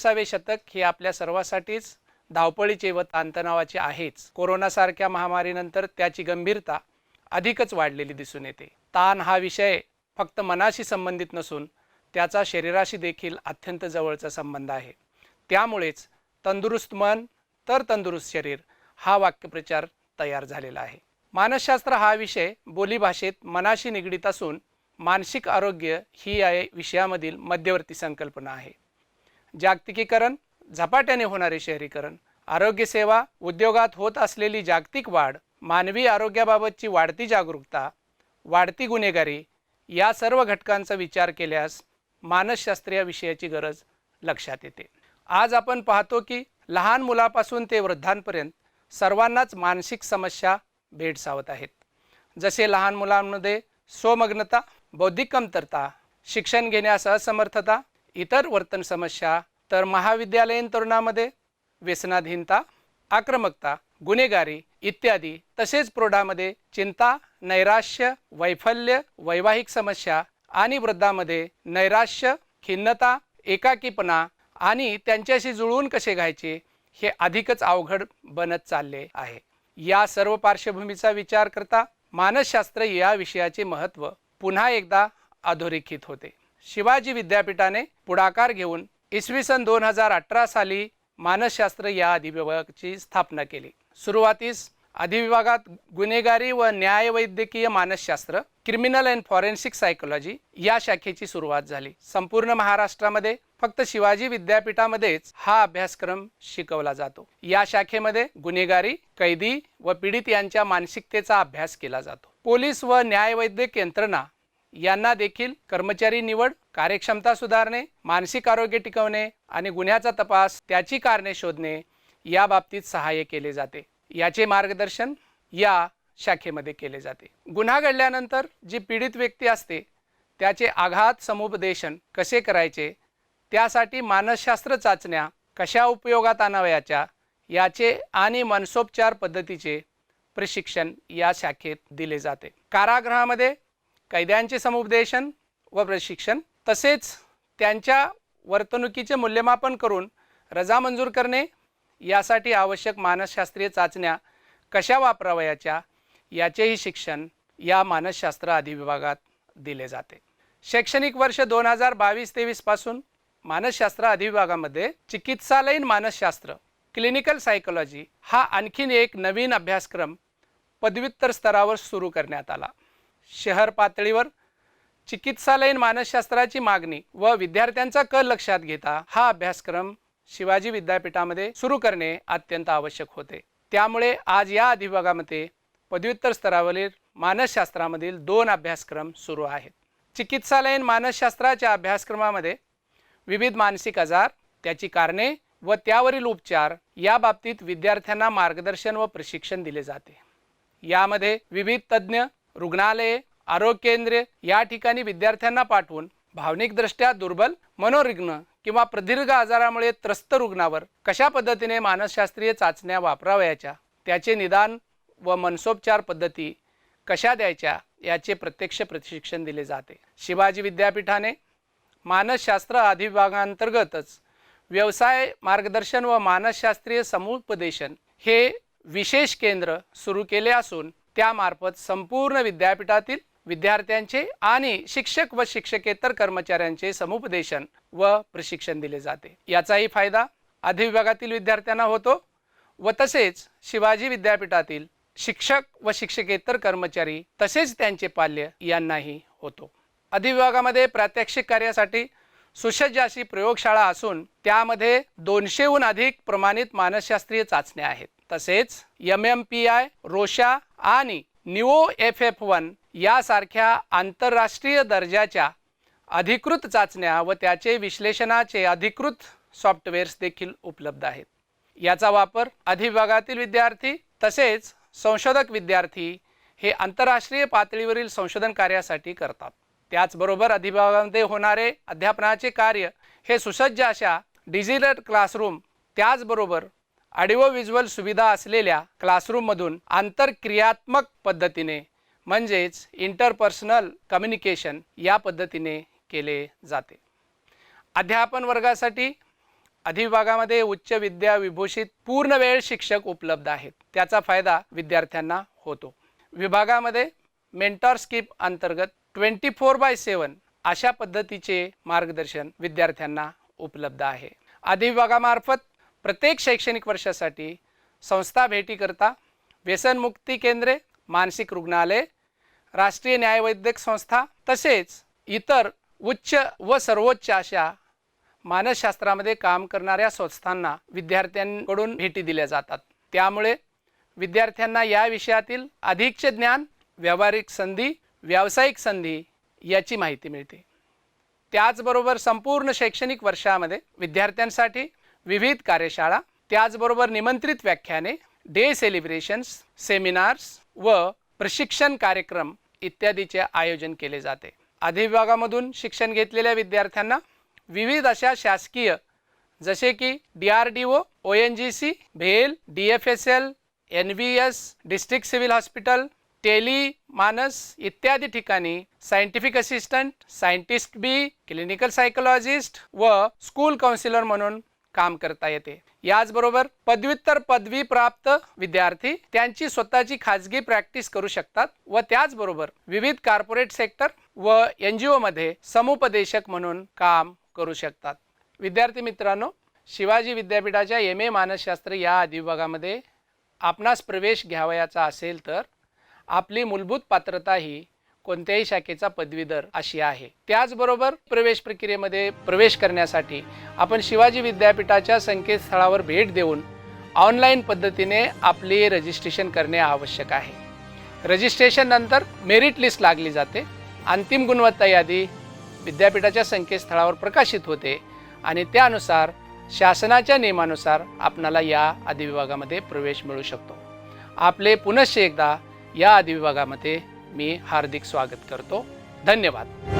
एकविसावे शतक हे आपल्या सर्वासाठीच धावपळीचे व ताणतणावाचे आहेच. कोरोनासारख्या महामारीनंतर त्याची गंभीरता अधिकच वाढलेली दिसून येते. ताण हा विषय फक्त मनाशी संबंधित नसून त्याचा शरीराशी देखील अत्यंत जवळचा संबंध आहे. त्यामुळेच तंदुरुस्त मन तर तंदुरुस्त शरीर हा वाक्यप्रचार तयार झालेला आहे. मानसशास्त्र हा विषय बोलीभाषेत मनाशी निगडीत असून मानसिक आरोग्य ही या विषयामधील मध्यवर्ती संकल्पना आहे. जागतिकीकरण झपाट्याने होणारे शहरीकरण आरोग्यसेवा उद्योगात होत असलेली जागतिक वाढ मानवी आरोग्याबाबतची वाढती जागरूकता वाढती गुन्हेगारी या सर्व घटकांचा विचार केल्यास मानसशास्त्रीय विषयाची गरज लक्षात येते. आज आपण पाहतो की लहान मुलापासून ते वृद्धांपर्यंत सर्वांनाच मानसिक समस्या भेडसावत आहेत. जसे लहान मुलांमध्ये स्वमग्नता बौद्धिक कमतरता शिक्षण घेण्यास असमर्थता इतर वर्तन समस्या तर महाविद्यालयीन तरुणामध्ये व्यसनाधीनता आक्रमकता गुन्हेगारी इत्यादी. तसेच प्रौढामध्ये चिंता नैराश्य वैफल्य वैवाहिक समस्या आणि वृद्धामध्ये नैराश्य खिन्नता एकाकीपणा आणि त्यांच्याशी जुळवून कसे घ्यायचे हे अधिकच अवघड बनत चालले आहे. या सर्व पार्श्वभूमीचा विचार करता मानसशास्त्र या विषयाचे महत्त्व पुन्हा एकदा अधोरेखित होते. शिवाजी विद्यापीठाने पुढाकार घेऊन इसवी सन दोन हजार अठरा साली मानसशास्त्र या अधिविभागाची स्थापना केली. सुरुवातीस अधिविभागात गुन्हेगारी व न्यायवैद्यकीय मानसशास्त्र क्रिमिनल अँड फॉरेन्सिक सायकोलॉजी या शाखेची सुरुवात झाली. संपूर्ण महाराष्ट्रामध्ये फक्त शिवाजी विद्यापीठामध्येच हा अभ्यासक्रम शिकवला जातो. या शाखेमध्ये गुन्हेगारी कैदी व पीडित यांच्या मानसिकतेचा अभ्यास केला जातो. पोलीस व न्यायवैद्यक यंत्रणा यांना देखील कर्मचारी निवड कार्यक्षमता सुधारणे मानसिक आरोग्य टिकवणे आणि गुन्ह्याचा तपास त्याची कारणे शोधणे या बाबतीत सहाय्य केले जाते. याचे मार्गदर्शन या शाखेमध्ये केले जाते. गुन्हा घडल्यानंतर जी पीडित व्यक्ती असते त्याचे आघात समुपदेशन कसे करायचे त्यासाठी मानसशास्त्र चाचण्या कशा उपयोगात आणावयाच्या याचे आणि मनसोपचार पद्धतीचे प्रशिक्षण या शाखेत दिले जाते. कारागृहामध्ये कैद्यांचे समुपदेशन व प्रशिक्षण तसेच त्यांच्या वर्तणुकीचे मूल्यमापन करून रजा मंजूर करणे यासाठी आवश्यक मानसशास्त्रीय चाचण्या कशा वापरावयाच्या याचेही शिक्षण या मानसशास्त्र अधिविभागात दिले जाते. शैक्षणिक वर्ष दोन हजार बावीस तेवीसपासून मानसशास्त्र अधिविभागामध्ये चिकित्सालयीन मानसशास्त्र क्लिनिकल सायकोलॉजी हा आणखीन एक नवीन अभ्यासक्रम पदव्युत्तर स्तरावर सुरू करण्यात आला. शहर पातळीवर चिकित्सालयीन मानसशास्त्राची मागणी व विद्यार्थ्यांचा कल लक्षात घेता हा अभ्यासक्रम शिवाजी विद्यापीठामध्ये सुरू करणे अत्यंत आवश्यक होते. त्यामुळे आज या अधिविभागामध्ये पदव्युत्तर स्तरावरील मानसशास्त्रामधील दोन अभ्यासक्रम सुरू आहेत. चिकित्सालयीन मानसशास्त्राच्या अभ्यासक्रमामध्ये विविध मानसिक आजार त्याची कारणे व त्यावरील उपचार या बाबतीत विद्यार्थ्यांना मार्गदर्शन व प्रशिक्षण दिले जाते. यामध्ये विविध तज्ज्ञ रुग्णालये आरोग्य केंद्रे या ठिकाणी विद्यार्थ्यांना पाठवून भावनिकदृष्ट्या दुर्बल मनोरुग्ण किंवा प्रदीर्घ आजारामुळे त्रस्त रुग्णावर कशा पद्धतीने मानसशास्त्रीय चाचण्या वापरावयाच्या त्याचे निदान व मनसोपचार पद्धती कशा द्यायच्या याचे प्रत्यक्ष प्रशिक्षण दिले जाते. शिवाजी विद्यापीठाने मानसशास्त्र अधिविभागांतर्गतच व्यवसाय मार्गदर्शन व मानसशास्त्रीय समुपदेशन हे विशेष केंद्र सुरू केले असून त्यामार्फत संपूर्ण विद्यापीठातील विद्यार्थ्यांचे आणि शिक्षक व शिक्षकेतर कर्मचाऱ्यांचे समुपदेशन व प्रशिक्षण दिले जाते. याचाही फायदा अधिविभागातील विद्यार्थ्यांना होतो व तसेच शिवाजी विद्यापीठातील शिक्षक व शिक्षकेतर कर्मचारी तसेच त्यांचे पाल्य यांनाही होतो. अधिविभागामध्ये प्रात्यक्षिक कार्यासाठी सुसज्ज अशी प्रयोगशाळा असून त्यामध्ये दोनशेहून अधिक प्रमाणित मानसशास्त्रीय चाचण्या आहेत. तसेच M M P I Rorschach आणि निओ एफ एफ वन यासारख्या आंतरराष्ट्रीय दर्जाच्या अधिकृत चाचण्या व त्याचे विश्लेषणाचे अधिकृत सॉफ्टवेअर्स देखील उपलब्ध आहेत. याचा वापर अधिविभागातील विद्यार्थी तसेच संशोधक विद्यार्थी हे आंतरराष्ट्रीय पातळीवरील संशोधन कार्यासाठी करतात. त्याचबरोबर अधिभागामध्ये होणारे अध्यापनाचे कार्य हे सुसज्ज अशा डिजिटल क्लासरूम त्याचबरोबर ऑडिओ व्हिज्युअल सुविधा असलेल्या क्लासरूममधून आंतरक्रियात्मक पद्धतीने म्हणजेच इंटरपर्सनल कम्युनिकेशन या पद्धतीने केले जाते. अध्यापन वर्गासाठी अधिविभागामध्ये उच्च विद्या विभूषित पूर्ण वेळ शिक्षक उपलब्ध आहेत. त्याचा फायदा विद्यार्थ्यांना होतो. विभागामध्ये मेंटॉर अंतर्गत ट्वेंटी फोर बाय सेवन अशा पद्धतीचे मार्गदर्शन विद्यार्थ्यांना उपलब्ध आहे. अधिविभागामार्फत प्रत्येक शैक्षणिक वर्षासाठी संस्था भेटीकरता व्यसनमुक्ती केंद्रे मानसिक रुग्णालय राष्ट्रीय न्यायवैद्यक संस्था तसेच इतर उच्च व सर्वोच्च अशा मानसशास्त्रामध्ये काम करणाऱ्या संस्थांना विद्यार्थ्यांकडून भेटी दिल्या जातात. त्यामुळे विद्यार्थ्यांना या विषयातील अधिकचे ज्ञान व्यावहारिक संधी व्यावसायिक संधी याची माहिती मिळते. त्याचबरोबर संपूर्ण शैक्षणिक वर्षामध्ये विद्यार्थ्यांसाठी विविध कार्यशाळा त्याचबरोबर निमंत्रित व्याख्याने डे सेलिब्रेशन्स सेमिनार्स व प्रशिक्षण कार्यक्रम इत्यादीचे आयोजन केले जाते. अधिविभागामधून शिक्षण घेतलेल्या विद्यार्थ्यांना विविध अशा शासकीय जसे की D R D O O N G C भेल D F S L N V S district civil hospital tele Manas इत्यादी ठिकाणी scientific assistant scientist B clinical psychologist व स्कूल काउन्सिलर म्हणून काम करता येते. याचबरोबर पदव्युत्तर पदवी प्राप्त विद्यार्थी त्यांची स्वतःची खाजगी प्रॅक्टिस करू शकतात व त्याचबरोबर विविध कॉर्पोरेट सेक्टर व एन जी ओमध्ये समुपदेशक म्हणून काम करू शकतात. विद्यार्थी मित्रांनो शिवाजी विद्यापीठाच्या एम ए मानसशास्त्र या अधिविभागामध्ये आपणास प्रवेश घ्यावयाचा असेल तर आपली मूलभूत पात्रता ही कोणत्याही शाखेचा पदवीधर अशी आहे. त्याचबरोबर प्रवेश प्रक्रियेमध्ये प्रवेश करण्यासाठी आपण शिवाजी विद्यापीठाच्या संकेतस्थळावर भेट देऊन ऑनलाईन पद्धतीने आपले रजिस्ट्रेशन करणे आवश्यक आहे. रजिस्ट्रेशन नंतर मेरिट लिस्ट लागली जाते. अंतिम गुणवत्ता यादी विद्यापीठाच्या संकेतस्थळावर प्रकाशित होते आणि त्यानुसार शासनाच्या नियमानुसार आपणाला या अधिविभागामध्ये प्रवेश मिळू शकतो. आपले पुनश्च एकदा या अधिविभागामध्ये मी हार्दिक स्वागत करतो. धन्यवाद.